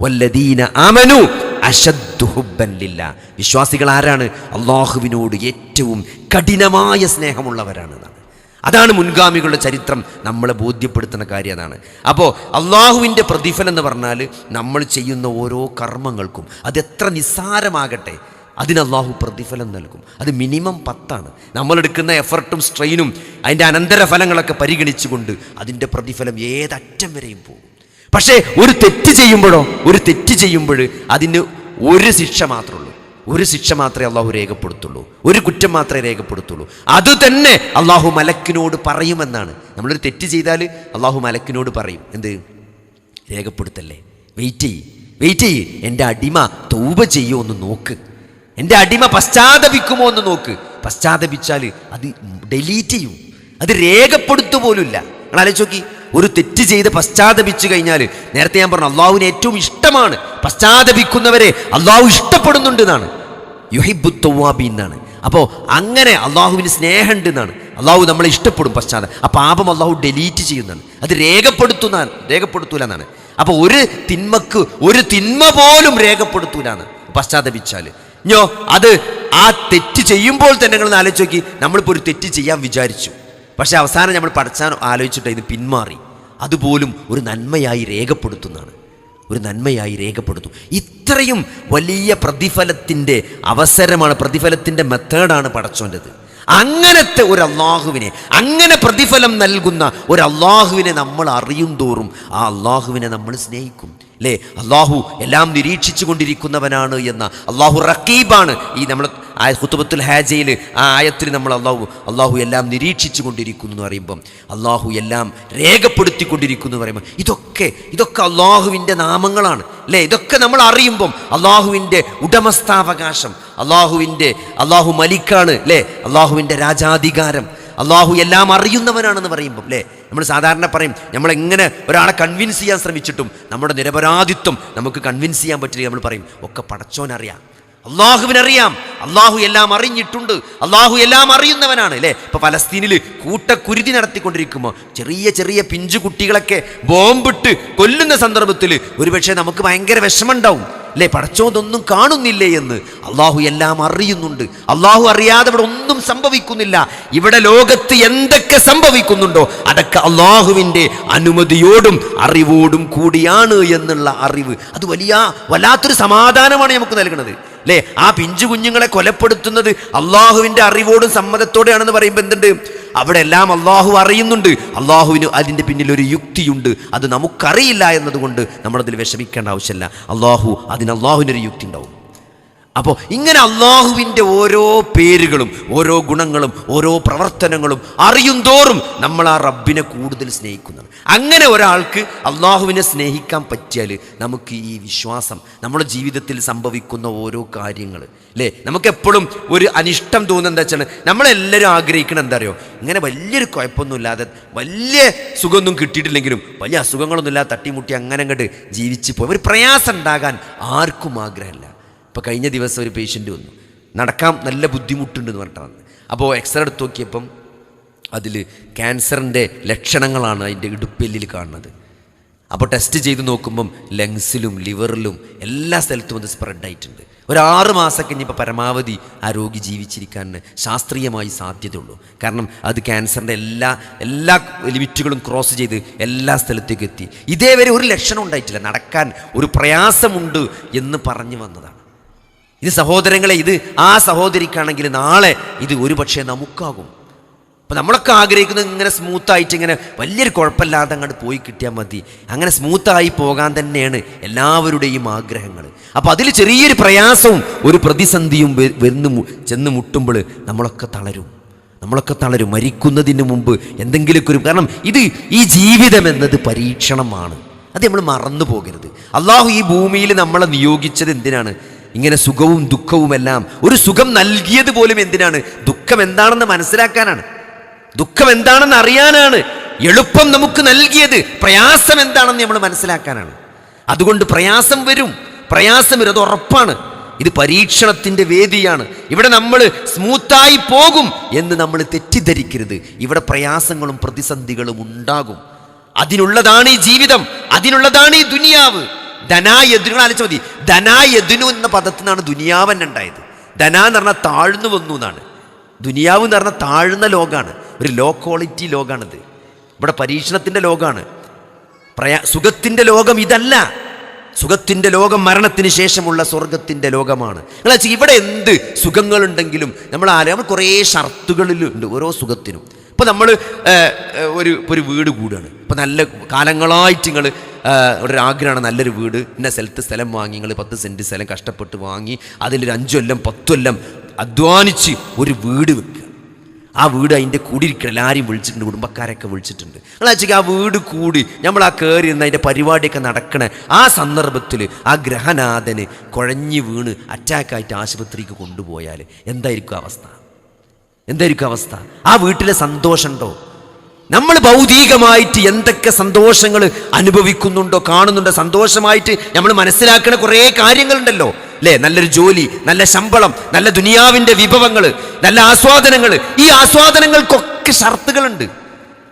വല്ലദീന ആമനു അശദ്ദു ഹുബ്ബൻ ലില്ല. വിശ്വാസികൾ ആരാണ്? അള്ളാഹുവിനോട് ഏറ്റവും കഠിനമായ സ്നേഹമുള്ളവരാണ് അതാണ്. മുൻഗാമികളുടെ ചരിത്രം. നമ്മളെ ബോധ്യപ്പെടുത്തുന്ന കാര്യം അതാണ്. അപ്പോൾ അള്ളാഹുവിന്റെ പ്രതിഫലം എന്ന് പറഞ്ഞാൽ നമ്മൾ ചെയ്യുന്ന ഓരോ കർമ്മങ്ങൾക്കും അതെത്ര നിസ്സാരമാകട്ടെ അതിന് അള്ളാഹു പ്രതിഫലം നൽകും. അത് മിനിമം പത്താണ്. നമ്മളെടുക്കുന്ന എഫർട്ടും സ്ട്രെയിനും അതിന്റെ അനന്തരഫലങ്ങളൊക്കെ പരിഗണിച്ചുകൊണ്ട് അതിന്റെ പ്രതിഫലം ഏതറ്റം വരെയും പോകും. പക്ഷേ ഒരു തെറ്റ് ചെയ്യുമ്പോഴോ ഒരു തെറ്റ് ചെയ്യുമ്പോൾ അതിന് ഒരു ശിക്ഷ മാത്രമേ ഉള്ളൂ ഒരു ശിക്ഷ മാത്രമേ അള്ളാഹു രേഖപ്പെടുത്തുള്ളൂ. ഒരു കുറ്റം മാത്രമേ രേഖപ്പെടുത്തുള്ളൂ. അത് തന്നെ അള്ളാഹു മലക്കിനോട് പറയുമെന്നാണ്. നമ്മളൊരു തെറ്റ് ചെയ്താൽ അള്ളാഹു മലക്കിനോട് പറയും. എന്ത്? രേഖപ്പെടുത്തല്ലേ? വെയിറ്റ് ചെയ്യ്. വെയിറ്റ് ചെയ്യ്. എന്റെ അടിമ തൗബ ചെയ്യുമോ ഒന്ന് നോക്ക്. എന്റെ അടിമ പശ്ചാത്തപിക്കുമോ എന്ന് നോക്ക്. പശ്ചാത്തപിച്ചാൽ അത് ഡെലീറ്റ് ചെയ്യും. അത് രേഖപ്പെടുത്തു പോലുമില്ല. നിങ്ങൾ ആലോചിച്ച് നോക്കി. ഒരു തെറ്റ് ചെയ്ത് പശ്ചാത്തപിച്ചു കഴിഞ്ഞാൽ നേരത്തെ ഞാൻ പറഞ്ഞു അള്ളാഹുവിന് ഏറ്റവും ഇഷ്ടമാണ് പശ്ചാത്തപിക്കുന്നവരെ അള്ളാഹു ഇഷ്ടപ്പെടുന്നുണ്ട് എന്നാണ് യുഹിബു തൗവാബി എന്നാണ്. അപ്പോൾ അങ്ങനെ അള്ളാഹുവിന് സ്നേഹമുണ്ട് എന്നാണ് അള്ളാഹു നമ്മളെ ഇഷ്ടപ്പെടും പശ്ചാത്തലം. ആ പാപം അള്ളാഹു ഡെലീറ്റ് ചെയ്യുന്നതാണ്. അത് രേഖപ്പെടുത്തുന്ന രേഖപ്പെടുത്തൂല എന്നാണ് അപ്പോൾ ഒരു തിന്മക്ക് ഒരു തിന്മ പോലും രേഖപ്പെടുത്തൂല എന്ന് പശ്ചാത്തപിച്ചാൽ ഞോ അത് ആ തെറ്റ് ചെയ്യുമ്പോൾ തന്നെ നിങ്ങൾ ആലോചിച്ച് നോക്കി. നമ്മളിപ്പോൾ ഒരു തെറ്റ് ചെയ്യാൻ വിചാരിച്ചു. പക്ഷെ അവസാനം നമ്മൾ പഠിച്ചാൻ ആലോചിച്ചിട്ട് ഇത് പിന്മാറി. അതുപോലും ഒരു നന്മയായി രേഖപ്പെടുത്തുന്നതാണ്. ഒരു നന്മയായി രേഖപ്പെടുത്തും. ഇത്രയും വലിയ പ്രതിഫലത്തിന്റെ അവസരമാണ് പ്രതിഫലത്തിന്റെ മെത്തേഡാണ് പടച്ചോന്റെത് അങ്ങനത്തെ ഒരു അള്ളാഹുവിനെ അങ്ങനെ പ്രതിഫലം നൽകുന്ന ഒരു അള്ളാഹുവിനെ നമ്മൾ അറിയും തോറും ആ അള്ളാഹുവിനെ നമ്മൾ സ്നേഹിക്കും. അല്ലേ അള്ളാഹു എല്ലാം നിരീക്ഷിച്ചു കൊണ്ടിരിക്കുന്നവനാണ് എന്ന അള്ളാഹു റക്കീബാണ് ഈ നമ്മൾ ആ ഹുത്തുബത്തുൽ ഹാജയിൽ ആ ആയത്തിൽ നമ്മൾ അള്ളാഹു അള്ളാഹു എല്ലാം നിരീക്ഷിച്ചു കൊണ്ടിരിക്കുന്നു എന്ന് പറയുമ്പം അള്ളാഹു എല്ലാം രേഖപ്പെടുത്തിക്കൊണ്ടിരിക്കുന്നു എന്ന് പറയുമ്പോൾ ഇതൊക്കെ ഇതൊക്കെ അള്ളാഹുവിന്റെ നാമങ്ങളാണ് അല്ലേ? ഇതൊക്കെ നമ്മൾ അറിയുമ്പം അള്ളാഹുവിന്റെ ഉടമസ്ഥാവകാശം അള്ളാഹുവിന്റെ അള്ളാഹു മലിക്കാണ് അല്ലേ? അള്ളാഹുവിന്റെ രാജാധികാരം അള്ളാഹു എല്ലാം അറിയുന്നവനാണെന്ന് പറയുമ്പം അല്ലേ? നമ്മൾ സാധാരണ പറയും നമ്മളെങ്ങനെ ഒരാളെ കൺവിൻസ് ചെയ്യാൻ ശ്രമിച്ചിട്ടും നമ്മുടെ നിരപരാധിത്വം നമുക്ക് കൺവിൻസ് ചെയ്യാൻ പറ്റില്ല നമ്മൾ പറയും ഒക്കെ പടച്ചോനറിയാം. അള്ളാഹുവിനറിയാം. അള്ളാഹു എല്ലാം അറിഞ്ഞിട്ടുണ്ട്. അള്ളാഹു എല്ലാം അറിയുന്നവനാണ് അല്ലേ? ഇപ്പൊ പലസ്തീനിൽ കൂട്ടക്കുരുതി നടത്തിക്കൊണ്ടിരിക്കുമ്പോൾ ചെറിയ ചെറിയ പിഞ്ചു കുട്ടികളൊക്കെ ബോംബിട്ട് കൊല്ലുന്ന സന്ദർഭത്തിൽ ഒരുപക്ഷെ നമുക്ക് ഭയങ്കര വിഷമമുണ്ടാവും അല്ലേ? പടച്ചോതൊന്നും കാണുന്നില്ലേ എന്ന് അള്ളാഹു എല്ലാം അറിയുന്നുണ്ട്. അള്ളാഹു അറിയാതെ ഇവിടെ ഒന്നും സംഭവിക്കുന്നില്ല. ഇവിടെ ലോകത്ത് എന്തൊക്കെ സംഭവിക്കുന്നുണ്ടോ അതൊക്കെ അള്ളാഹുവിന്റെ അനുമതിയോടും അറിവോടും കൂടിയാണ് എന്നുള്ള അറിവ്. അത് വലിയ വല്ലാത്തൊരു സമാധാനമാണ് നമുക്ക് നൽകുന്നത്. അല്ലേ ആ പിഞ്ചു കുഞ്ഞുങ്ങളെ കൊലപ്പെടുത്തുന്നത് അള്ളാഹുവിന്റെ അറിവോടും സമ്മതത്തോടെയാണെന്ന് പറയുമ്പോൾ എന്തുണ്ട്? അവിടെ എല്ലാം അള്ളാഹു അറിയുന്നുണ്ട്. അള്ളാഹുവിന് അതിന്റെ പിന്നിൽ ഒരു യുക്തിയുണ്ട്. അത് നമുക്കറിയില്ല എന്നതുകൊണ്ട് നമ്മളതിൽ വിഷമിക്കേണ്ട ആവശ്യമില്ല. അള്ളാഹു അതിന് അള്ളാഹുവിനൊരു യുക്തി ഉണ്ടാവും. അപ്പോൾ ഇങ്ങനെ അള്ളാഹുവിന്റെ ഓരോ പേരുകളും ഓരോ ഗുണങ്ങളും ഓരോ പ്രവർത്തനങ്ങളും അറിയും തോറും നമ്മൾ ആ റബ്ബിനെ കൂടുതൽ സ്നേഹിക്കുന്നത് അങ്ങനെ ഒരാൾക്ക് അള്ളാഹുവിനെ സ്നേഹിക്കാൻ പറ്റിയാൽ നമുക്ക് ഈ വിശ്വാസം നമ്മുടെ ജീവിതത്തിൽ സംഭവിക്കുന്ന ഓരോ കാര്യങ്ങൾ അല്ലേ നമുക്കെപ്പോഴും ഒരു അനിഷ്ടം തോന്നുന്നത് എന്താ വെച്ചാൽ നമ്മളെല്ലാവരും ആഗ്രഹിക്കണം എന്താ അറിയോ? ഇങ്ങനെ വലിയൊരു കുഴപ്പമൊന്നുമില്ലാതെ വലിയ സുഖമൊന്നും കിട്ടിയിട്ടില്ലെങ്കിലും വലിയ അസുഖങ്ങളൊന്നുമില്ലാതെ തട്ടിമുട്ടി അങ്ങനെ അങ്ങോട്ട് ജീവിച്ച് പോയി. ഒരു പ്രയാസം ഉണ്ടാകാൻ ആർക്കും ആഗ്രഹമില്ല. ഇപ്പോൾ കഴിഞ്ഞ ദിവസം ഒരു പേഷ്യന്റ് വന്നു. നടക്കാൻ നല്ല ബുദ്ധിമുട്ടുണ്ടെന്ന് പറഞ്ഞിട്ടാണ് അപ്പോൾ എക്സ്റേ എടുത്ത് നോക്കിയപ്പം അതിൽ ക്യാൻസറിന്റെ ലക്ഷണങ്ങളാണ് അതിന്റെ ഇടുപ്പെല്ലിൽ കാണുന്നത്. അപ്പോൾ ടെസ്റ്റ് ചെയ്ത് നോക്കുമ്പം ലങ്സിലും ലിവറിലും എല്ലാ സ്ഥലത്തും അത് സ്പ്രെഡ് ആയിട്ടുണ്ട്. ഒരു ആറ് മാസം കഴിഞ്ഞപ്പോൾ പരമാവധി ആ രോഗി ജീവിച്ചിരിക്കാൻ ശാസ്ത്രീയമായി സാധ്യതയുള്ളൂ. കാരണം അത് ക്യാൻസറിന്റെ എല്ലാ എല്ലാ ലിമിറ്റുകളും ക്രോസ് ചെയ്ത് എല്ലാ സ്ഥലത്തേക്കും എത്തി. ഇതേവരെ ഒരു ലക്ഷണം ഉണ്ടായിട്ടില്ല. നടക്കാൻ ഒരു പ്രയാസമുണ്ട് എന്ന് പറഞ്ഞു വന്നതാണ്. ഇത് സഹോദരങ്ങളെ ഇത് ആ സഹോദരിക്കാണെങ്കിൽ നാളെ ഇത് ഒരുപക്ഷെ നമുക്കാകും. അപ്പം നമ്മളൊക്കെ ആഗ്രഹിക്കുന്നത് ഇങ്ങനെ സ്മൂത്തായിട്ട് ഇങ്ങനെ വലിയൊരു കുഴപ്പമില്ലാതെ അങ്ങോട്ട് പോയി കിട്ടിയാൽ മതി. അങ്ങനെ സ്മൂത്തായി പോകാൻ തന്നെയാണ് എല്ലാവരുടെയും ആഗ്രഹങ്ങൾ. അപ്പോൾ അതിൽ ചെറിയൊരു പ്രയാസവും ഒരു പ്രതിസന്ധിയും വരുന്ന ചെന്ന് മുട്ടുമ്പോൾ നമ്മളൊക്കെ തളരും. നമ്മളൊക്കെ തളരും. മരിക്കുന്നതിന് മുമ്പ് എന്തെങ്കിലുമൊക്കെ ഒരു കാരണം ഇത് ഈ ജീവിതം എന്നത് പരീക്ഷണമാണ്. അത് നമ്മൾ മറന്നു പോകരുത്. അള്ളാഹു ഈ ഭൂമിയിൽ നമ്മളെ നിയോഗിച്ചത് എന്തിനാണ്? ഇങ്ങനെ സുഖവും ദുഃഖവുമെല്ലാം ഒരു സുഖം നൽകിയത് പോലും എന്തിനാണ്? ദുഃഖം എന്താണെന്ന് മനസ്സിലാക്കാനാണ്. ദുഃഖം എന്താണെന്ന് അറിയാനാണ്. എളുപ്പം നമുക്ക് നൽകിയത്. പ്രയാസം എന്താണെന്ന് നമ്മൾ മനസ്സിലാക്കാനാണ്. അതുകൊണ്ട് പ്രയാസം വരും. പ്രയാസം വരും. അത് ഉറപ്പാണ്. ഇത് പരീക്ഷണത്തിന്റെ വേദിയാണ്. ഇവിടെ നമ്മൾ സ്മൂത്തായി പോകും എന്ന് നമ്മൾ തെറ്റിദ്ധരിക്കരുത്. ഇവിടെ പ്രയാസങ്ങളും പ്രതിസന്ധികളും ഉണ്ടാകും. അതിനുള്ളതാണ് ഈ ജീവിതം. അതിനുള്ളതാണ് ഈ ദുനിയാവ്. ധനായതിനു ആലോചിച്ച മതി. ധനായദ്നു എന്ന പദത്തിൽ നിന്നാണ് ദുനിയാവ് തന്നെ ഉണ്ടായത്. ധന എന്ന് പറഞ്ഞാൽ താഴ്ന്നു വന്നു എന്നാണ്. ദുനിയാവ് എന്ന് പറഞ്ഞാൽ താഴ്ന്ന ലോകമാണ് ഒരു ലോ ക്വാളിറ്റി ലോകമാണിത് ഇവിടെ പരീക്ഷണത്തിന്റെ ലോകമാണ് പ്രയാ സുഖത്തിന്റെ ലോകം ഇതല്ല. സുഖത്തിന്റെ ലോകം മരണത്തിന് ശേഷമുള്ള സ്വർഗത്തിന്റെ ലോകമാണ്. എന്നുവെച്ചാൽ ഇവിടെ എന്ത് സുഖങ്ങളുണ്ടെങ്കിലും നമ്മൾ ആരും നമ്മൾ കുറേ ഷർത്തുകളിലുണ്ട് ഓരോ സുഖത്തിനും. ഇപ്പോൾ നമ്മൾ ഒരു ഒരു വീട് കൂടുകയാണ് ഇപ്പോൾ നല്ല കാലങ്ങളായിട്ട് നിങ്ങൾ ഒരു ആഗ്രഹമാണ് നല്ലൊരു വീട്. ഇന്ന സ്ഥലത്ത് സ്ഥലം വാങ്ങി നിങ്ങൾ പത്ത് സെന്റ് സ്ഥലം കഷ്ടപ്പെട്ട് വാങ്ങി അതിലൊരു അഞ്ചൊല്ലം പത്തൊല്ലം അധ്വാനിച്ച് ഒരു വീട് വെക്കുക. ആ വീട് അതിന്റെ കൂടിയിരിക്കണം എല്ലാവരെയും വിളിച്ചിട്ടുണ്ട് കുടുംബക്കാരൊക്കെ വിളിച്ചിട്ടുണ്ട്. നിങ്ങൾ വെച്ചാൽ ആ വീട് കൂടി നമ്മൾ ആ കയറി നിന്ന് അതിന്റെ പരിപാടിയൊക്കെ നടക്കണ ആ സന്ദർഭത്തിൽ ആ ഗ്രഹനാഥന് കുഴഞ്ഞു വീണ് അറ്റാക്കായിട്ട് ആശുപത്രിക്ക് കൊണ്ടുപോയാൽ എന്തായിരിക്കും അവസ്ഥ? എന്തായിരിക്കും അവസ്ഥ? ആ വീട്ടിലെ സന്തോഷമുണ്ടോ? നമ്മൾ ഭൗതികമായിട്ട് എന്തൊക്കെ സന്തോഷങ്ങൾ അനുഭവിക്കുന്നുണ്ടോ കാണുന്നുണ്ടോ സന്തോഷമായിട്ട് നമ്മൾ മനസ്സിലാക്കുന്ന കുറേ കാര്യങ്ങളുണ്ടല്ലോ. അല്ലേ നല്ലൊരു ജോലി നല്ല ശമ്പളം നല്ല ദുനിയാവിന്റെ വിഭവങ്ങൾ നല്ല ആസ്വാദനങ്ങൾ. ഈ ആസ്വാദനങ്ങൾക്കൊക്കെ ഷർത്തുകളുണ്ട്.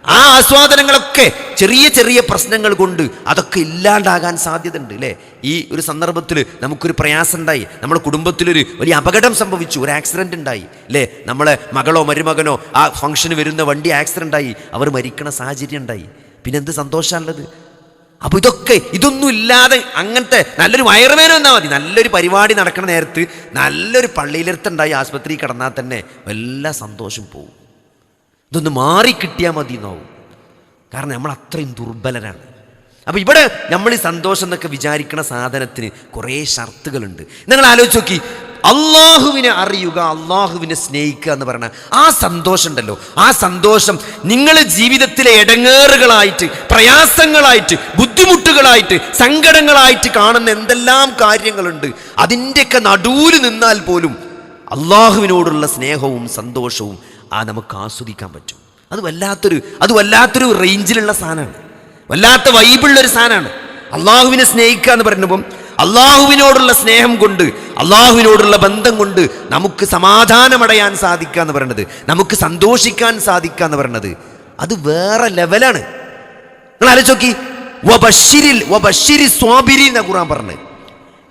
ആ ആസ്വാദനങ്ങളൊക്കെ ചെറിയ ചെറിയ പ്രശ്നങ്ങൾ കൊണ്ട് അതൊക്കെ ഇല്ലാണ്ടാകാൻ സാധ്യതയുണ്ട് അല്ലേ ഈ ഒരു സന്ദർഭത്തിൽ നമുക്കൊരു പ്രയാസം ഉണ്ടായി നമ്മുടെ കുടുംബത്തിലൊരു വലിയ അപകടം സംഭവിച്ചു ഒരു ആക്സിഡന്റ് ഉണ്ടായി അല്ലേ നമ്മളെ മകളോ മരുമകനോ ആ ഫംഗ്ഷന് വരുന്ന വണ്ടി ആക്സിഡന്റ് ആയി അവർ മരിക്കണ സാഹചര്യം ഉണ്ടായി. പിന്നെ എന്ത് സന്തോഷമാണുള്ളത്? അപ്പോൾ ഇതൊക്കെ ഇതൊന്നും ഇല്ലാതെ അങ്ങനത്തെ നല്ലൊരു വയറുവേന വന്നാൽ മതി. നല്ലൊരു പരിപാടി നടക്കുന്ന നേരത്ത് നല്ലൊരു പള്ളിയിലെടുത്തുണ്ടായി ആസ്പത്രി കിടന്നാൽ തന്നെ എല്ലാ സന്തോഷം പോകും ഇതൊന്ന് മാറിക്കിട്ടിയാൽ മതി എന്നാവും കാരണം നമ്മൾ അത്രയും ദുർബലരാണ്. അപ്പോൾ ഇവിടെ നമ്മൾ ഈ സന്തോഷം എന്നൊക്കെ വിചാരിക്കുന്ന സാധനത്തിന് കുറേ ഷർത്തുകളുണ്ട്. നിങ്ങൾ ആലോചിച്ച് നോക്കി. അള്ളാഹുവിനെ അറിയുക അള്ളാഹുവിനെ സ്നേഹിക്കുക എന്ന് പറയുന്ന ആ സന്തോഷം ഉണ്ടല്ലോ. ആ സന്തോഷം നിങ്ങൾ ജീവിതത്തിലെ ഇടങ്ങേറുകളായിട്ട് പ്രയാസങ്ങളായിട്ട് ബുദ്ധിമുട്ടുകളായിട്ട് സങ്കടങ്ങളായിട്ട് കാണുന്ന എന്തെല്ലാം കാര്യങ്ങളുണ്ട്. അതിന്റെയൊക്കെ നടുവിൽ നിന്നാൽ പോലും അള്ളാഹുവിനോടുള്ള സ്നേഹവും സന്തോഷവും ആ നമുക്ക് ആസ്വദിക്കാൻ പറ്റും. അത് വല്ലാത്തൊരു അത് വല്ലാത്തൊരു റേഞ്ചിലുള്ള സാധനമാണ്. വല്ലാത്ത വൈബുള്ളൊരു സാധനമാണ്. അള്ളാഹുവിനെ സ്നേഹിക്കുക എന്ന് പറയുമ്പം അള്ളാഹുവിനോടുള്ള സ്നേഹം കൊണ്ട് അള്ളാഹുവിനോടുള്ള ബന്ധം കൊണ്ട് നമുക്ക് സമാധാനമടയാൻ സാധിക്കുക എന്ന് പറയുന്നത് നമുക്ക് സന്തോഷിക്കാൻ സാധിക്കുക എന്ന് പറയുന്നത് അത് വേറെ ലെവലാണ് നിങ്ങൾ ആലോചിച്ച് വബശ്ശിരിൽ വബശ്ശിരി സ്വാബിരി എന്നാ ഖുർആൻ പറഞ്ഞത്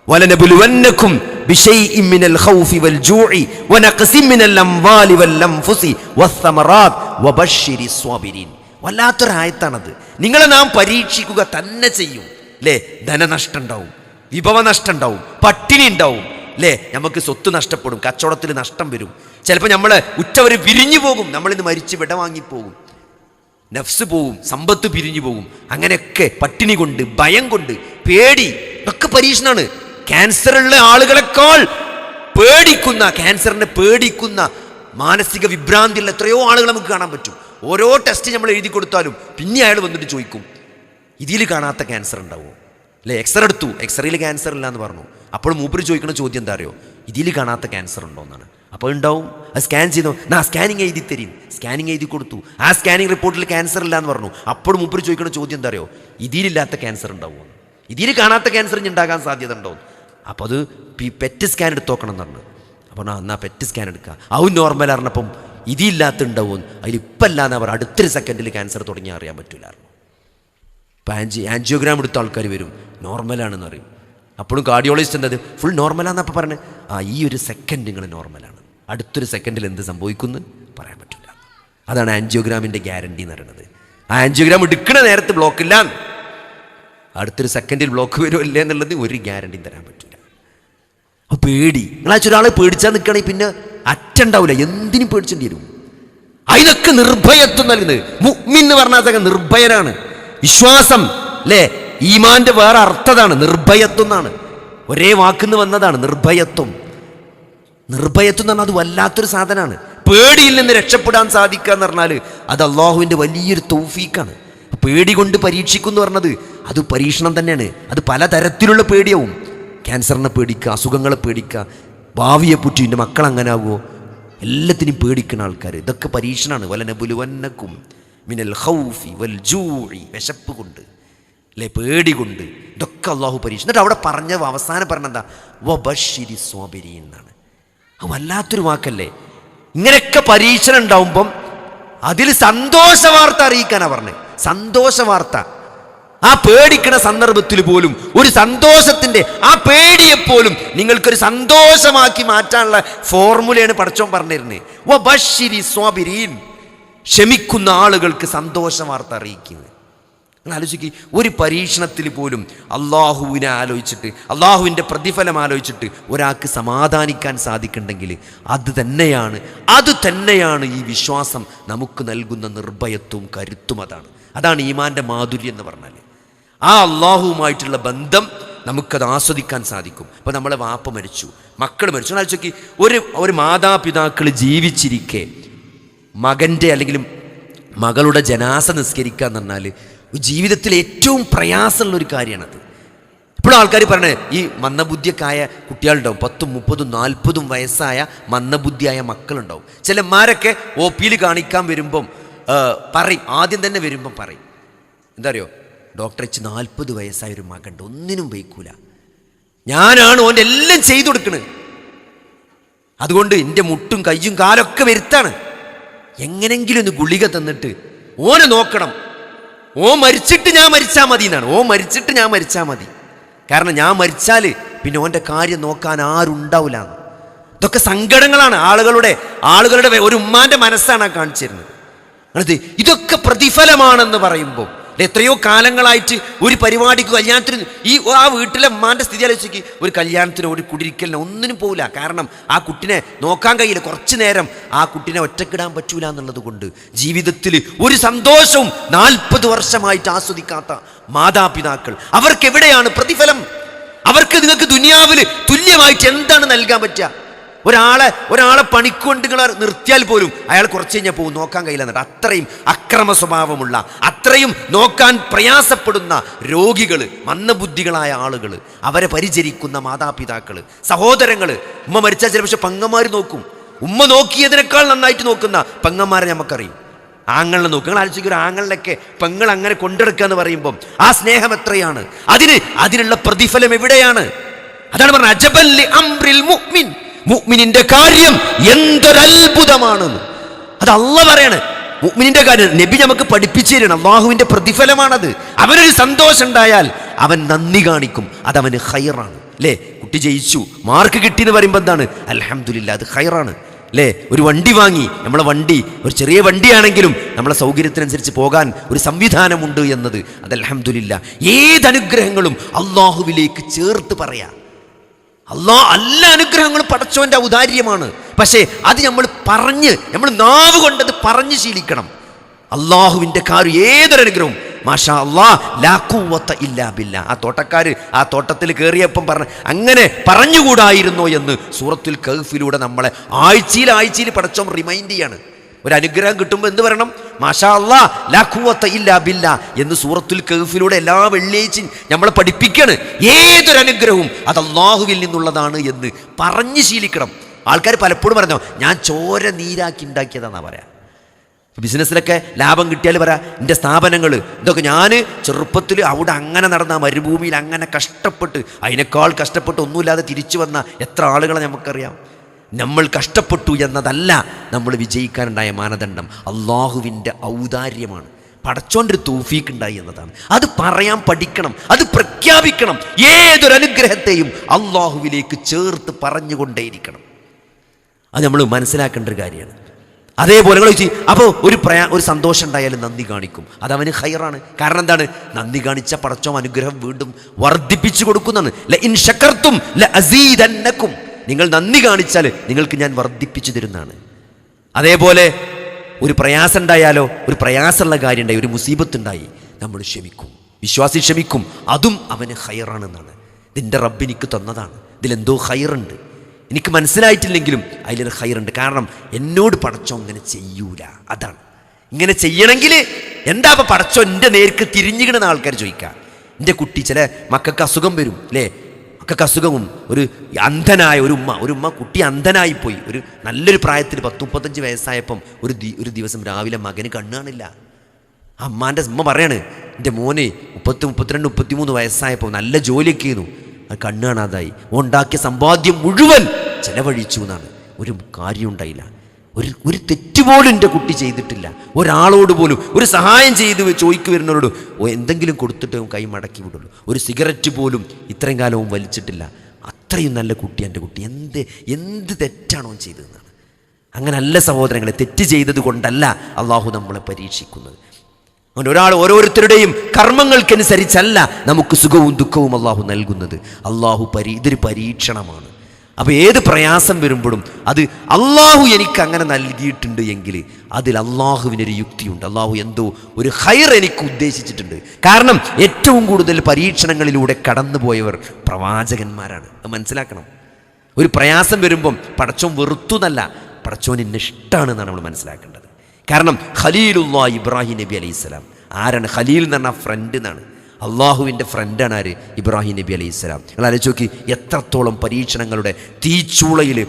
ولنبلونكم بشيء من الخوف والجوع ونقص من الأموال والأنفس والثمرات وبشر الصابرين വല്ലാത്തൊരായത്താണത് നിങ്ങളെ നാം പരീക്ഷിക്കുക തന്നെ ചെയ്യും അല്ലേ ധനനഷ്ടം ഉണ്ടാവും വിഭവ നഷ്ടം ഉണ്ടാവും പട്ടിണി ഉണ്ടാവും അല്ലേ നമുക്ക് സ്വത്ത് നഷ്ടപ്പെടും കച്ചവടത്തിൽ നഷ്ടം വരും ചിലപ്പോൾ നമ്മൾ ഉറ്റവർ പിരിഞ്ഞു പോകും നമ്മളിന്ന് മരിച്ച് വിട വാങ്ങിപ്പോകും നഫ്സ് പോവും സമ്പത്ത് പിരിഞ്ഞു പോകും അങ്ങനെയൊക്കെ പട്ടിണി കൊണ്ട് ഭയം കൊണ്ട് പേടി ഒക്കെ പരീക്ഷണാണ് ക്യാൻസറുള്ള ആളുകളെക്കാൾ പേടിക്കുന്ന ക്യാൻസറിനെ പേടിക്കുന്ന മാനസിക വിഭ്രാന്തിയുള്ള എത്രയോ ആളുകൾ നമുക്ക് കാണാൻ പറ്റും. ഓരോ ടെസ്റ്റ് നമ്മൾ എഴുതി കൊടുത്താലും പിന്നെ അയാൾ വന്നിട്ട് ചോദിക്കും ഇതിൽ കാണാത്ത ക്യാൻസർ ഉണ്ടാവുമോ അല്ലേ? എക്സ്റേ എടുത്തു. എക്സ്റേയിൽ ക്യാൻസർ ഇല്ല എന്ന് പറഞ്ഞു. അപ്പോൾ മൂപ്പര് ചോദിക്കുന്ന ചോദ്യം എന്താ അറിയോ? ഇതിൽ കാണാത്ത ക്യാൻസർ ഉണ്ടോ? എന്നാണ്. അപ്പോൾ ഉണ്ടാവും. അത് സ്കാൻ ചെയ്തോ? നാ സ്കാനിങ് എഴുതി തരും സ്കാനിങ് എഴുതി കൊടുത്തു. ആ സ്കാനിങ് റിപ്പോർട്ടിൽ ക്യാൻസർ ഇല്ല എന്ന് പറഞ്ഞു. അപ്പോൾ മൂപ്പര് ചോദിക്കുന്ന ചോദ്യം എന്താ അറിയോ? ഇതിലില്ലാത്ത ക്യാൻസർ ഉണ്ടാവുമോ ഇതിൽ കാണാത്ത ക്യാൻസർ ഇനി ഉണ്ടാകാൻ സാധ്യത ഉണ്ടാവും അപ്പോൾ അത് പെറ്റ് സ്കാൻ എടുത്ത് നോക്കണം എന്ന് പറഞ്ഞു അപ്പോൾ എന്നാൽ പെറ്റ് സ്കാൻ എടുക്കുക അവൻ നോർമൽ അറിഞ്ഞപ്പം ഇതില്ലാത്തുണ്ടാവും. അല്ലാന്ന് അവർ അടുത്തൊരു സെക്കൻഡിൽ ക്യാൻസർ തുടങ്ങിയാൽ അറിയാൻ പറ്റില്ല ഇപ്പം ആൻജി ആൻജിയോഗ്രാം എടുത്ത ആൾക്കാർ വരും. നോർമലാണെന്ന് അറിയും അപ്പോഴും കാർഡിയോളജിസ്റ്റ് എന്തത്? ഫുൾ നോർമലാണെന്ന് അപ്പം പറഞ്ഞത് ആ ഈ ഒരു സെക്കൻഡ് നിങ്ങൾ നോർമലാണ് അടുത്തൊരു സെക്കൻഡിൽ എന്ത് സംഭവിക്കുന്നു? പറയാൻ പറ്റില്ല അതാണ് ആൻജിയോഗ്രാമിന്റെ ഗ്യാരണ്ടി എന്ന് പറയുന്നത്. ആ ആൻജിയോഗ്രാം എടുക്കുന്ന നേരത്ത് ബ്ലോക്കില്ല അടുത്തൊരു സെക്കൻഡിൽ ബ്ലോക്ക് വരുമല്ലേ എന്നുള്ളത് ഒരു ഗ്യാരണ്ടിയും തരാൻ പറ്റില്ല പേടി. നിങ്ങളാ ഒരാളെ പേടിച്ചാൽ നിൽക്കണമെങ്കിൽ പിന്നെ അറ്റണ്ടാവില്ല എന്തിനും പേടിച്ചേണ്ടി വരും. അതിനൊക്കെ നിർഭയത്വം നൽകുന്നത് മുഅ്മിൻ എന്ന് പറഞ്ഞാൽ നിർഭയനാണ് വിശ്വാസം അല്ലേ? ഈമാന്റെ വേറെ അർത്ഥതാണ് നിർഭയത്വം എന്നാണ്. ഒരേ വാക്കിന്ന് വന്നതാണ് നിർഭയത്വം. നിർഭയത്വം എന്ന് പറഞ്ഞാൽ അത് വല്ലാത്തൊരു സാധനമാണ്. പേടിയിൽ നിന്ന് രക്ഷപ്പെടാൻ സാധിക്കുക എന്ന് പറഞ്ഞാൽ അത് അള്ളാഹുവിന്റെ വലിയൊരു തൗഫീക്കാണ്. പേടി കൊണ്ട് പരീക്ഷിക്കും എന്ന് പറഞ്ഞത് അത് പരീക്ഷണം തന്നെയാണ്. അത് പലതരത്തിലുള്ള പേടിയാവും. ക്യാൻസറിനെ പേടിക്കുക അസുഖങ്ങളെ പേടിക്കുക ഭാവിയെ പുറ്റി എന്റെ മക്കൾ അങ്ങനെ ആകുമോ എല്ലാത്തിനും പേടിക്കുന്ന ആൾക്കാർ ഇതൊക്കെ പരീക്ഷണമാണ് വലനബുലുവന്നക്കും മിനൽ ഹൗഫി വൽ ജൂഴി വിശപ്പ് കൊണ്ട് അല്ലേ? പേടി കൊണ്ട്. ഇതൊക്കെ അള്ളാഹു പരീക്ഷ എന്നിട്ട് അവിടെ പറഞ്ഞ അവസാനം പറഞ്ഞ എന്താ? വബഷിരി സ്വാബിരി എന്നാണ്. അത് വല്ലാത്തൊരു വാക്കല്ലേ? ഇങ്ങനെയൊക്കെ പരീക്ഷണം ഉണ്ടാവുമ്പം അതിൽ സന്തോഷ വാർത്ത അറിയിക്കാനാണ് പറഞ്ഞത് സന്തോഷ വാർത്ത ആ പേടിക്കുന്ന സന്ദർഭത്തിൽ പോലും ഒരു സന്തോഷത്തിന്റെ ആ പേടിയെപ്പോലും നിങ്ങൾക്കൊരു സന്തോഷമാക്കി മാറ്റാനുള്ള ഫോർമുലയാണ് പഠിച്ചോൻ പറഞ്ഞിരുന്നത് ക്ഷമിക്കുന്ന ആളുകൾക്ക് സന്തോഷ വാർത്ത അറിയിക്കുന്നത്. നിങ്ങൾ ആലോചിക്കുക ഒരു പരീക്ഷണത്തിൽ പോലും അള്ളാഹുവിനെ ആലോചിച്ചിട്ട് അള്ളാഹുവിന്റെ പ്രതിഫലം ആലോചിച്ചിട്ട് ഒരാൾക്ക് സമാധാനിക്കാൻ സാധിക്കുന്നുണ്ടെങ്കിൽ അത് തന്നെയാണ് അത് തന്നെയാണ് ഈ വിശ്വാസം നമുക്ക് നൽകുന്ന നിർഭയത്വവും കരുത്തും അതാണ്. അതാണ് ഈമാന്റെ മാധുര്യം എന്ന് പറഞ്ഞാൽ ആ അള്ളാഹുവുമായിട്ടുള്ള ബന്ധം നമുക്കത് ആസ്വദിക്കാൻ സാധിക്കും. ഇപ്പോൾ നമ്മളെ വാപ്പ മരിച്ചു. മക്കൾ മരിച്ചു. എന്നാൽ ചോക്കി ഒരു ഒരു മാതാപിതാക്കൾ ജീവിച്ചിരിക്കെ മകന്റെ അല്ലെങ്കിൽ മകളുടെ ജനാസ നിസ്കരിക്കുക എന്ന് പറഞ്ഞാൽ ജീവിതത്തിൽ ഏറ്റവും പ്രയാസമുള്ള ഒരു കാര്യമാണത്. ഇപ്പോഴും ആൾക്കാർ പറയണേ ഈ മന്ദബുദ്ധിയൊക്കെയായ കുട്ടികളുണ്ടാവും. പത്തും മുപ്പതും നാൽപ്പതും വയസ്സായ മന്ദബുദ്ധിയായ മക്കളുണ്ടാവും. ചിലന്മാരൊക്കെ ഒ പിയിൽ കാണിക്കാൻ വരുമ്പം പറയും. ആദ്യം തന്നെ വരുമ്പം പറയും. എന്താ അറിയോ? ഡോക്ടർ എച്ച് നാൽപ്പത് വയസ്സായ ഒരു മകണ്ട് ഒന്നിനും വയ്ക്കൂല ഞാനാണ് ഓന്റെ എല്ലാം ചെയ്തു കൊടുക്കണത് അതുകൊണ്ട് എന്റെ മുട്ടും കയ്യും കാലൊക്കെ വരുത്താണ്. എങ്ങനെങ്കിലും ഒന്ന് ഗുളിക തന്നിട്ട് ഓനെ നോക്കണം. ഓ മരിച്ചിട്ട് ഞാൻ മരിച്ചാൽ മതി എന്നാണ്. ഓ മരിച്ചിട്ട് ഞാൻ മരിച്ചാൽ മതി. കാരണം ഞാൻ മരിച്ചാൽ പിന്നെ ഓന്റെ കാര്യം നോക്കാൻ ആരുണ്ടാവില്ല ഇതൊക്കെ സങ്കടങ്ങളാണ്. ആളുകളുടെ ആളുകളുടെ ഒരു ഉമ്മാന്റെ മനസ്സാണ് കാണിച്ചിരുന്നത് അത് ഇതൊക്കെ പ്രതിഫലമാണെന്ന് പറയുമ്പോൾ എത്രയോ കാലങ്ങളായിട്ട് ഒരു പരിപാടിക്ക് കല്യാണത്തിന് ഈ ആ വീട്ടിലെ ഉമ്മാന്റെ സ്ഥിതി ആലോചിക്ക് ഒരു കല്യാണത്തിന് ഒരു കുടിരിക്കലിന് ഒന്നിനും പോകില്ല കാരണം ആ കുട്ടിനെ നോക്കാൻ കഴിയില്ല. കുറച്ച് നേരം ആ കുട്ടിനെ ഒറ്റക്കിടാൻ പറ്റൂല എന്നുള്ളത് കൊണ്ട് ജീവിതത്തിൽ ഒരു സന്തോഷവും നാൽപ്പത് വർഷമായിട്ട് ആസ്വദിക്കാത്ത മാതാപിതാക്കൾ. അവർക്ക് എവിടെയാണ് പ്രതിഫലം? അവർക്ക് നിങ്ങൾക്ക് ദുനിയാവിൽ തുല്യമായിട്ട് എന്താണ് നൽകാൻ പറ്റുക? ഒരാളെ ഒരാളെ പണിക്കൊണ്ട് നിങ്ങൾ നിർത്തിയാൽ പോലും അയാൾ കുറച്ച് കഴിഞ്ഞാൽ പോകും. നോക്കാൻ കഴിയില്ല അത്രയും അക്രമ സ്വഭാവമുള്ള അത്രയും നോക്കാൻ പ്രയാസപ്പെടുന്ന രോഗികൾ മന്ദബുദ്ധികളായ ആളുകൾ അവരെ പരിചരിക്കുന്ന മാതാപിതാക്കൾ സഹോദരങ്ങൾ ഉമ്മ മരിച്ചാൽ ചില പക്ഷെ പങ്ങന്മാർ നോക്കും. ഉമ്മ നോക്കിയതിനേക്കാൾ നന്നായിട്ട് നോക്കുന്ന പെങ്ങന്മാരെ നമുക്കറിയും. ആങ്ങളെ നോക്കുക നിങ്ങൾ ആലോചിക്കുക ഒരു ആങ്ങളിലൊക്കെ പെങ്ങൾ അങ്ങനെ കൊണ്ടെടുക്കുക എന്ന് പറയുമ്പം ആ സ്നേഹം എത്രയാണ്? അതിന് അതിനുള്ള പ്രതിഫലം എവിടെയാണ്? അതാണ് പറഞ്ഞത് മുഅ്മിൻ. മുഅ്മിനിന്റെ കാര്യം എന്തൊരത്ഭുതമാണെന്ന് അത് അല്ല പറയാണ് മുഅ്മിനിന്റെ കാര്യം നബി നമുക്ക് പഠിപ്പിച്ചു തരണം അള്ളാഹുവിന്റെ പ്രതിഫലമാണത്. അവനൊരു സന്തോഷം ഉണ്ടായാൽ അവൻ നന്ദി കാണിക്കും അതവന് ഹൈറാണ് അല്ലേ? കുട്ടി ജയിച്ചു മാർക്ക് കിട്ടിയെന്ന് പറയുമ്പോൾ എന്താണ്? അലഹമില്ല അത് ഹൈറാണ് അല്ലേ? ഒരു വണ്ടി വാങ്ങി നമ്മളെ വണ്ടി ഒരു ചെറിയ വണ്ടിയാണെങ്കിലും നമ്മളെ സൗകര്യത്തിനനുസരിച്ച് പോകാൻ ഒരു സംവിധാനമുണ്ട് എന്നത് അത് അൽഹംദുലില്ല ഏതനുഗ്രഹങ്ങളും അള്ളാഹുവിലേക്ക് ചേർത്ത് പറയാം. അള്ളാ എല്ലാ അനുഗ്രഹങ്ങളും പടച്ചവന്റെ ഔദാര്യമാണ്. പക്ഷേ അത് നമ്മൾ പറഞ്ഞ് നമ്മൾ നാവ് കൊണ്ടത് പറഞ്ഞ് ശീലിക്കണം. അള്ളാഹുവിന്റെ കാര്യം ഏതൊരു അനുഗ്രഹവും. മാഷാ അള്ളാ ലാക്കൂവത്ത ഇല്ലാ ബില്ല. ആ തോട്ടക്കാർ ആ തോട്ടത്തിൽ കയറിയപ്പം പറഞ്ഞ അങ്ങനെ പറഞ്ഞുകൂടായിരുന്നോ? എന്ന് സൂറത്തുൽ കഹ്ഫിലൂടെ നമ്മളെ ആഴ്ചയിൽ ആഴ്ചയിൽ പടച്ചോം റിമൈൻഡ് ചെയ്യാണ്. ഒരു അനുഗ്രഹം കിട്ടുമ്പോൾ എന്ത് പറയണം മാഷാ എന്ന് സൂറത്തുൽ കഹ്ഫിലൂടെ എല്ലാ വെള്ളിയാഴ്ചയും നമ്മളെ പഠിപ്പിക്കണം. ഏതൊരു അനുഗ്രഹവും അത് അള്ളാഹുവിൽ നിന്നുള്ളതാണ് എന്ന് പറഞ്ഞ് ശീലിക്കണം. ആൾക്കാർ പലപ്പോഴും പറഞ്ഞോ ഞാൻ ചോര നീരാക്കി ഉണ്ടാക്കിയതാണെന്നാണ് പറയാം. ബിസിനസ്സിലൊക്കെ ലാഭം കിട്ടിയാൽ പറ എന്റെ സ്ഥാപനങ്ങൾ ഇതൊക്കെ ഞാൻ ചെറുപ്പത്തിൽ അവിടെ അങ്ങനെ നടന്ന മരുഭൂമിയിൽ അങ്ങനെ കഷ്ടപ്പെട്ട് അതിനേക്കാൾ കഷ്ടപ്പെട്ട് ഒന്നുമില്ലാതെ തിരിച്ചു വന്ന എത്ര ആളുകളെ നമുക്കറിയാം? നമ്മൾ കഷ്ടപ്പെട്ടു എന്നതല്ല നമ്മൾ വിജയിക്കാനുണ്ടായ മാനദണ്ഡം. അള്ളാഹുവിന്റെ ഔദാര്യമാണ്. പടച്ചോന്റെ തൂഫീക്ക് ഉണ്ടായി എന്നതാണ്. അത് പറയാൻ പഠിക്കണം അത് പ്രഖ്യാപിക്കണം. ഏതൊരു അനുഗ്രഹത്തെയും അള്ളാഹുവിലേക്ക് ചേർത്ത് പറഞ്ഞുകൊണ്ടേയിരിക്കണം. അത് നമ്മൾ മനസ്സിലാക്കേണ്ട ഒരു കാര്യമാണ്. അതേപോലെ നിങ്ങൾ ചോദിച്ചു അപ്പോൾ ഒരു പ്രയാ ഒരു സന്തോഷം ഉണ്ടായാലും നന്ദി കാണിക്കും. അത് അവന് ഹൈറാണ് കാരണം എന്താണ്? നന്ദി കാണിച്ച പടച്ചോം അനുഗ്രഹം വീണ്ടും വർദ്ധിപ്പിച്ചു കൊടുക്കുന്നതാണ്. ല ഇൻ ഷക്കർത്തും ല നിങ്ങൾ നന്ദി കാണിച്ചാൽ നിങ്ങൾക്ക് ഞാൻ വർദ്ധിപ്പിച്ചു തരുന്നതാണ്. അതേപോലെ ഒരു പ്രയാസം ഉണ്ടായാലോ ഒരു പ്രയാസമുള്ള കാര്യം ഉണ്ടായി ഒരു മുസീബത്തുണ്ടായി നമ്മൾ ക്ഷമിക്കും. വിശ്വാസി ക്ഷമിക്കും. അതും അവന് ഹയറാണെന്നാണ് ഇതിന്റെ റബ്ബ് എനിക്ക് തന്നതാണ്. ഇതിലെന്തോ ഹയറുണ്ട് എനിക്ക് മനസ്സിലായിട്ടില്ലെങ്കിലും അതിലൊരു ഹയറുണ്ട് കാരണം എന്നോട് പടച്ചോ അങ്ങനെ ചെയ്യൂല. അതാണ്. ഇങ്ങനെ ചെയ്യണമെങ്കിൽ എന്താ അപ്പം പടച്ചോ എന്റെ നേർക്ക് തിരിഞ്ഞിടുന്ന ആൾക്കാർ ചോദിക്കുക എന്റെ കുട്ടി ചില മക്കൾക്ക് അസുഖം വരും അല്ലേ? മക്കൾക്ക് അസുഖവും ഒരു അന്ധനായ ഒരു ഉമ്മ ഒരു ഉമ്മ കുട്ടി അന്ധനായിപ്പോയി. ഒരു നല്ലൊരു പ്രായത്തിൽ പത്ത് മുപ്പത്തഞ്ച് വയസ്സായപ്പം ഒരു ഒരു ദിവസം രാവിലെ മകന് കണ്ണ് കാണില്ല. അമ്മാന്റെ ഉമ്മ പറയാണ് എന്റെ മോനെ മുപ്പത്തി മുപ്പത്തിരണ്ട് മുപ്പത്തിമൂന്ന് വയസ്സായപ്പോൾ നല്ല ജോലിയൊക്കെ ചെയ്യുന്നു അത് കണ്ണ് കാണാതായി. ഉണ്ടാക്കിയ സമ്പാദ്യം മുഴുവൻ ചെലവഴിച്ചു എന്നാണ്. ഒരു കാര്യം ഉണ്ടായില്ല. ഒരു ഒരു തെറ്റുപോലും എന്റെ കുട്ടി ചെയ്തിട്ടില്ല. ഒരാളോട് പോലും ഒരു സഹായം ചെയ്ത് ചോദിക്കു വരുന്നവരോട് എന്തെങ്കിലും കൊടുത്തിട്ട് കൈ മടക്കി വിടുള്ളൂ. ഒരു സിഗരറ്റ് പോലും ഇത്രയും കാലവും വലിച്ചിട്ടില്ല. അത്രയും നല്ല കുട്ടി എന്റെ കുട്ടി. എന്ത് എന്ത് തെറ്റാണോ ചെയ്തതെന്നാണ് അങ്ങനല്ല സഹോദരങ്ങളെ തെറ്റ് ചെയ്തത് കൊണ്ടല്ല അള്ളാഹു നമ്മളെ പരീക്ഷിക്കുന്നത്. അങ്ങനെ ഒരാൾ ഓരോരുത്തരുടെയും കർമ്മങ്ങൾക്കനുസരിച്ചല്ല നമുക്ക് സുഖവും ദുഃഖവും അള്ളാഹു നൽകുന്നത്. അള്ളാഹു പരീ ഇതൊരു പരീക്ഷണമാണ്. അപ്പോൾ ഏത് പ്രയാസം വരുമ്പോഴും അത് അള്ളാഹു എനിക്ക് അങ്ങനെ നൽകിയിട്ടുണ്ട് എങ്കിൽ അതിൽ അള്ളാഹുവിനൊരു യുക്തിയുണ്ട്. അള്ളാഹു എന്തോ ഒരു ഹൈർ എനിക്ക് ഉദ്ദേശിച്ചിട്ടുണ്ട്. കാരണം ഏറ്റവും കൂടുതൽ പരീക്ഷണങ്ങളിലൂടെ കടന്നുപോയവർ പ്രവാചകന്മാരാണ്. അത് മനസ്സിലാക്കണം. ഒരു പ്രയാസം വരുമ്പം പടച്ചോൻ വെറുത്തു എന്നല്ല പടച്ചോൻ എന്നെ ഇഷ്ടമാണ് എന്നാണ് നമ്മൾ മനസ്സിലാക്കേണ്ടത്. കാരണം ഖലീലുള്ള ഇബ്രാഹിം നബി അലൈഹി സ്വലാം. ആരാണ് ഖലീൽ എന്ന് പറഞ്ഞാൽ ഫ്രണ്ട് എന്നാണ്. അള്ളാഹുവിന്റെ ഫ്രണ്ടാണ് ആര്? ഇബ്രാഹിം നബി അലൈഹി സ്വലാം. നിങ്ങൾ ആലോചിച്ച് നോക്കി എത്രത്തോളം പരീക്ഷണങ്ങളുടെ തീച്ചൂളയിൽ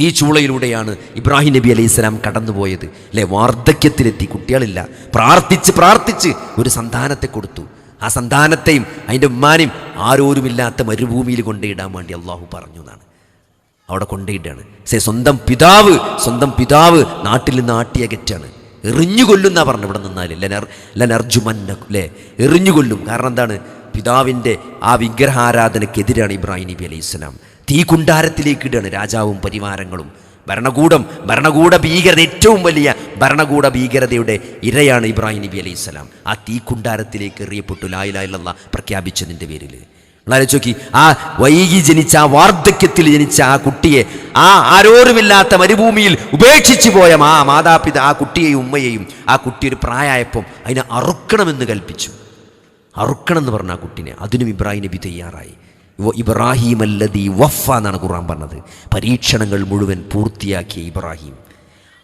തീച്ചൂളയിലൂടെയാണ് ഇബ്രാഹിം നബി അലൈഹി സ്വലാം കടന്നുപോയത്. അല്ലേ? വാർദ്ധക്യത്തിലെത്തി. കുട്ടികളില്ല. പ്രാർത്ഥിച്ച് പ്രാർത്ഥിച്ച് ഒരു സന്താനത്തെ കൊടുത്തു. ആ സന്താനത്തെയും അതിന്റെ ഉമ്മാനെയും ആരോരുമില്ലാത്ത മരുഭൂമിയിൽ കൊണ്ടിടാൻ വേണ്ടി അള്ളാഹു പറഞ്ഞു എന്നാണ്. അവിടെ കൊണ്ടിട്ടാണ് സേ സ്വന്തം പിതാവ് സ്വന്തം പിതാവ് നാട്ടിൽ നിന്ന് ആട്ടിയകറ്റാണ്. എറിഞ്ഞു കൊല്ലുന്ന പറഞ്ഞു ഇവിടെ നിന്നാൽ ലനർ ലനർജുമന്ന അല്ലേ എറിഞ്ഞുകൊല്ലും. കാരണം എന്താണ്? പിതാവിന്റെ ആ വിഗ്രഹാരാധനയ്ക്കെതിരാണ് ഇബ്രാഹിം നബി അലൈഹി സ്വലാം. തീ കുണ്ടാരത്തിലേക്ക് ഇടാണ് രാജാവും പരിവാരങ്ങളും. ഭരണകൂടം ഭരണകൂട ഭീകരത ഏറ്റവും വലിയ ഭരണകൂട ഭീകരതയുടെ ഇരയാണ് ഇബ്രാഹിം നബി അലൈഹി സ്വലാം. ആ തീ കുണ്ടാരത്തിലേക്ക് എറിയപ്പെട്ടു. ലായിലായില്ല പ്രഖ്യാപിച്ചതിന്റെ പേരിൽ ആലോചിച്ച് നോക്കി. ആ വൈകി ജനിച്ച ആ വാർദ്ധക്യത്തിൽ ജനിച്ച ആ കുട്ടിയെ ആ ആരോരുമില്ലാത്ത മരുഭൂമിയിൽ ഉപേക്ഷിച്ചു പോയ ആ മാതാപിത ആ കുട്ടിയെയും ഉമ്മയെയും ആ കുട്ടി ഒരു പ്രായമായപ്പം അതിനെ അറുക്കണമെന്ന് കൽപ്പിച്ചു. അറുക്കണം എന്ന് പറഞ്ഞ ആ കുട്ടിനെ. അതിനും ഇബ്രാഹിം നബി തയ്യാറായി. ഇബ്രാഹിം അല്ലതി വഫ എന്നാണ് ഖുർആൻ പറഞ്ഞത്. പരീക്ഷണങ്ങൾ മുഴുവൻ പൂർത്തിയാക്കിയ ഇബ്രാഹിം.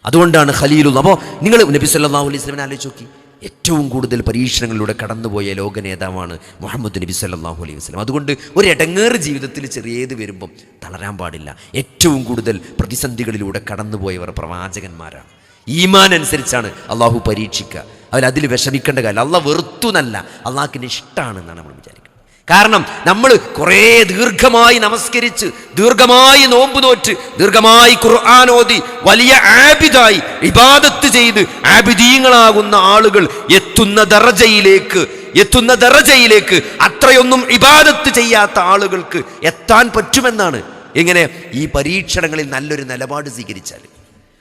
അതുകൊണ്ടാണ് ഖലീലുൽ അപ്പോൾ നിങ്ങൾ നബി സല്ലല്ലാഹു അലൈഹി സ്വലമിനെ ആലോചിച്ച് നോക്കി. ഏറ്റവും കൂടുതൽ പരീക്ഷണങ്ങളിലൂടെ കടന്നുപോയ ലോക നേതാവാണ് മുഹമ്മദ് നബി സല്ലാഹു അലൈഹി വസ്ലം അതുകൊണ്ട് ഒരു ഇടങ്ങേറ് ജീവിതത്തിൽ ചെറിയത് വരുമ്പം തളരാൻ പാടില്ല. ഏറ്റവും കൂടുതൽ പ്രതിസന്ധികളിലൂടെ കടന്നുപോയവർ പ്രവാചകന്മാരാണ്. ഈമാൻ അനുസരിച്ചാണ് അള്ളാഹു പരീക്ഷിക്കുക. അവരതിൽ വിഷമിക്കേണ്ട കാര്യം അള്ളാഹ് വെറുത്തുനല്ല അള്ളാഹ്ക്കിന് ഇഷ്ടമാണെന്നാണ് നമ്മൾ വിചാരിക്കുന്നത്. കാരണം നമ്മൾ കുറേ ദീർഘമായി നമസ്കരിച്ച് ദീർഘമായി നോമ്പ് നോറ്റ് ദീർഘമായി ഖുർആാനോതി വലിയ ആബിദായി ഇബാദത്ത് ചെയ്ത് ആബിദീങ്ങളാകുന്ന ആളുകൾ എത്തുന്ന ദറജയിലേക്ക് എത്തുന്ന ദറജയിലേക്ക് അത്രയൊന്നും ഇബാദത്ത് ചെയ്യാത്ത ആളുകൾക്ക് എത്താൻ പറ്റുമെന്നാണ്. എങ്ങനെ ഈ പരീക്ഷണങ്ങളിൽ നല്ലൊരു നിലപാട് സ്വീകരിച്ചാൽ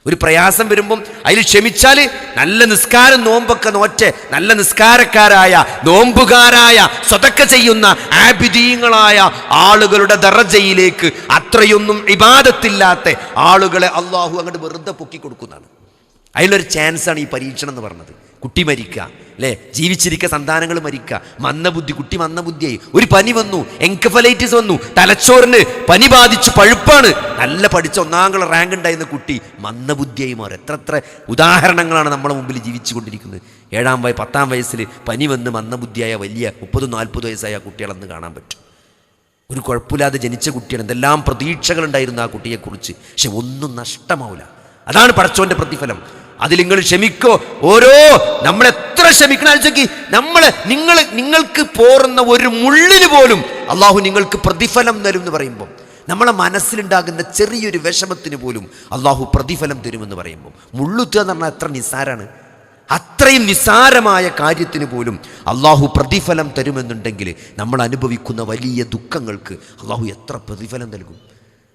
ഒരു പ്രയാസം വരുമ്പം അതിൽ ക്ഷമിച്ചാൽ നല്ല നിസ്കാരം നോമ്പൊക്കെ നോറ്റ് നല്ല നിസ്കാരക്കാരായ നോമ്പുകാരായ സ്വതൊക്കെ ചെയ്യുന്ന ആബിദീങ്ങളായ ആളുകളുടെ ദറജയിലേക്ക് അത്രയൊന്നും ഇബാദത്തില്ലാത്ത ആളുകളെ അള്ളാഹു അങ്ങോട്ട് വെറുതെ പൊക്കി കൊടുക്കുന്നതാണ് അതിലൊരു ചാൻസാണ് ഈ പരീക്ഷണം എന്ന് പറഞ്ഞത്. കുട്ടി മരിക്കുക അല്ലേ? ജീവിച്ചിരിക്ക സന്താനങ്ങൾ മരിക്കുക. മന്ദബുദ്ധി കുട്ടി മന്ദബുദ്ധിയായി ഒരു പനി വന്നു എൻകഫലൈറ്റിസ് വന്നു. തലച്ചോറിന് പനി ബാധിച്ച് പഴുപ്പാണ്. നല്ല പഠിച്ച ഒന്നാം ക്ലാസ് റാങ്ക് ഉണ്ടായിരുന്ന കുട്ടി മന്ദബുദ്ധിയായി മാറും. എത്ര എത്ര ഉദാഹരണങ്ങളാണ് നമ്മുടെ മുമ്പിൽ ജീവിച്ചു കൊണ്ടിരിക്കുന്നത് ഏഴാം വയ പത്താം വയസ്സിൽ പനി വന്ന് മന്ദബുദ്ധിയായ വലിയ മുപ്പതും നാൽപ്പത് വയസ്സായ കുട്ടികളെന്ന് കാണാൻ പറ്റും. ഒരു കുഴപ്പമില്ലാതെ ജനിച്ച കുട്ടിയാണ്. എന്തെല്ലാം പ്രതീക്ഷകളുണ്ടായിരുന്നു ആ കുട്ടിയെക്കുറിച്ച്. പക്ഷെ ഒന്നും നഷ്ടമാവില്ല. അതാണ് പടച്ചോന്റെ പ്രതിഫലം. അതിൽ നിങ്ങൾ ക്ഷമിക്കോ? ഓരോ നമ്മൾ എത്ര ക്ഷമിക്കണം ആലോചിക്ക് നമ്മൾ നിങ്ങൾ നിങ്ങൾക്ക് പോറുന്ന ഒരു മുള്ളിന് പോലും അള്ളാഹു നിങ്ങൾക്ക് പ്രതിഫലം തരും എന്ന് പറയുമ്പോൾ നമ്മളെ മനസ്സിലുണ്ടാകുന്ന ചെറിയൊരു വിഷമത്തിന് പോലും അള്ളാഹു പ്രതിഫലം തരുമെന്ന് പറയുമ്പോൾ മുള്ളുത്തുക എന്ന് പറഞ്ഞാൽ എത്ര നിസ്സാരാണ്? അത്രയും നിസ്സാരമായ കാര്യത്തിന് പോലും അള്ളാഹു പ്രതിഫലം തരുമെന്നുണ്ടെങ്കിൽ നമ്മൾ അനുഭവിക്കുന്ന വലിയ ദുഃഖങ്ങൾക്ക് അള്ളാഹു എത്ര പ്രതിഫലം നൽകും?